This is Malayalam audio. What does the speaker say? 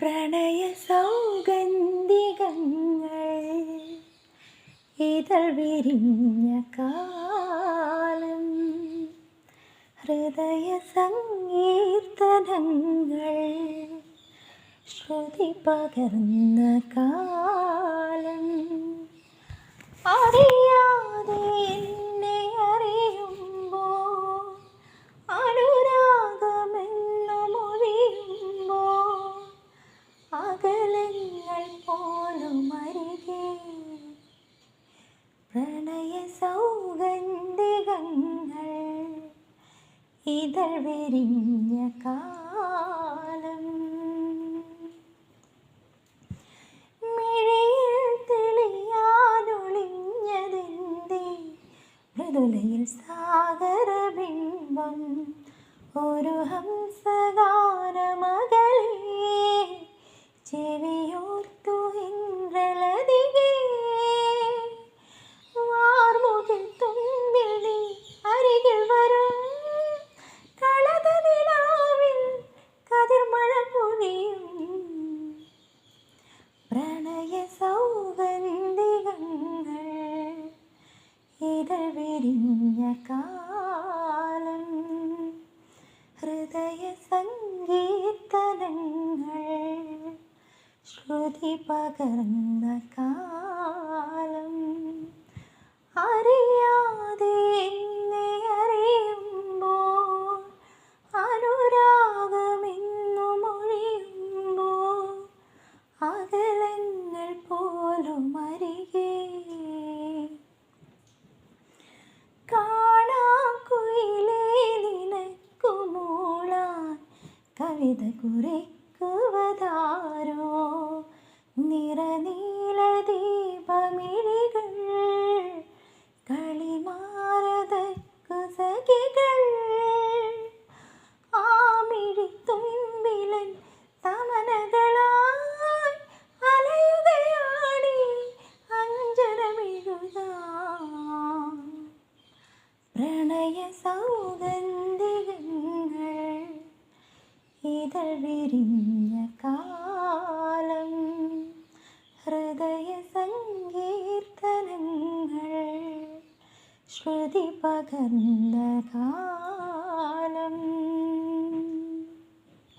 പ്രണയ സൗഗന്ധികങ്ങൾ ഇതൾ വിരിഞ്ഞ കാലം. ഹൃദയ സങ്കീർത്തനങ്ങൾ ശ്രുതി പകർന്ന കാലം. പ്രണയ സൗഗന്ധികങ്ങൾ ഇതൾ വെരിഞ്ഞ കാലം. മിഴിയിൽ തെളിയാനൊളിഞ്ഞതെന്തേ? മൃദുലയിൽ സാഗരബിംബം ഒരു ഹംസഗാനമകലേ വിരിഞ്ഞ കാലം ഹൃദയ സങ്കീർത്തനങ്ങൾ ശ്രുതി പകർന്ന കാലം. അറിയാതെ എന്നെ അറിയുമ്പോൾ അനുരാഗമെന്നു മൊഴിയുമ്പോൾ അകലങ്ങൾ പോലും അരികെ കവിത കുറിക്കുവതാരോ നിറനീല ദീപമിഴികൾ കളിമാറതക്കു സഖികൾ. ആമിഴിത്തുമ്പിലൻ തമനകളായി അലയുകയാണി അഞ്ചരമിഴുക പ്രണയ സൗഗന്ധികങ്ങൾ ഇതൾ വിരിഞ്ഞ കാലം ഹൃദയ സങ്കീർത്തനങ്ങൾ ശ്രുതി പകർന്ന കാലം